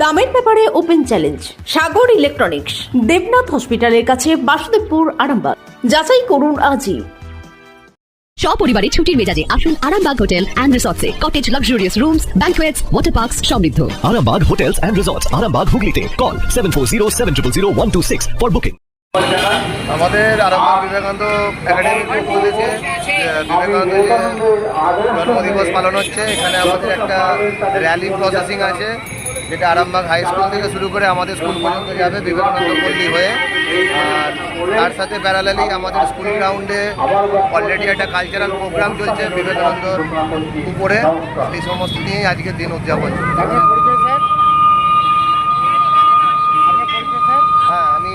দামের ব্যাপারে open challenge Sagar electronics Debnath হসপিটালের কাছে বাসুদেবপুর আরামবাগ। যাচাই করুন আজই। সপরিবারে ছুটির মেজাজে আসুন Arambagh hotel and রিসর্টসে। Cottage luxurious rooms banquets water parks সমৃদ্ধ। Arambag Hotels and Resorts, Arambag Hooghly Call 740 for booking. আমাদের আরামবাগ বিবেকানন্দ একাডেমির পক্ষ থেকে বিবেকানন্দ জন্মদিবস পালন হচ্ছে এখানে আমাদের একটা র্যালি প্রসেসিং আছে। যেটা আরামবাগ হাই স্কুল থেকে শুরু করে আমাদের স্কুল পর্যন্ত যাবে বিবেকানন্দ পল্লী হয়ে। আর তার সাথে প্যারালালি আমাদের স্কুল গ্রাউন্ডে অলরেডি একটা কালচারাল প্রোগ্রাম চলছে বিবেকানন্দর উপরে। এই সমস্ত নিয়েই আজকের দিন উদযাপন। হ্যাঁ আমি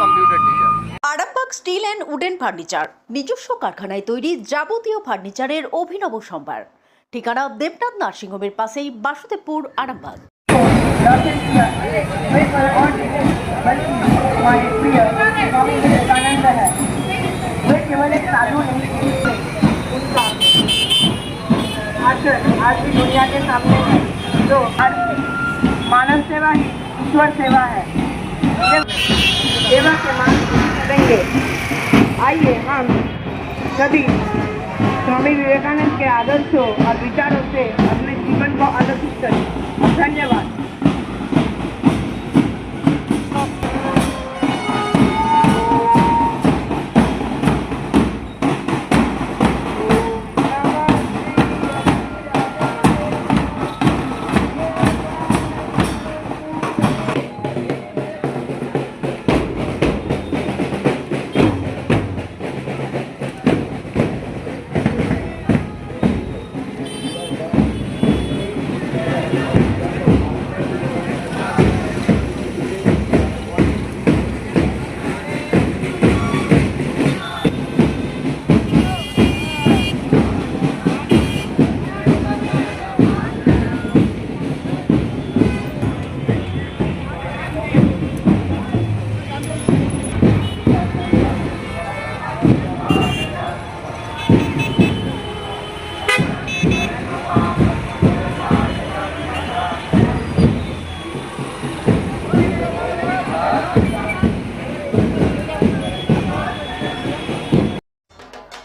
computer teacher Arambagh steel and wooden furniture, নিজস্ব কারখানায় তৈরি যাবতীয় ফার্নিচারের অভিনব সম্ভার। ঠিকানা দেবনাথ নার্সিংহোমের পাশেই বাসুদেবপুর আরামবাগ हमारे प्रिय स्वामी विवेकानंद है वे केवल एक साधु नहीं थे उनका आचरण आज की दुनिया के सामने है जो हर मानव सेवा ही ईश्वर सेवा है ये सेवा के मार्ग करेंगे आइए हम सभी સ્વામી વિવેકાનંદ કે આદર્શો આ વિચારો છે અમને જીવનમાં અલગ કરી. ધન્યવાદ.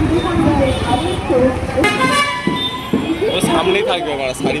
বিবেকানন্দের আদর্শ সামনেই থাকবে আমার শাড়ি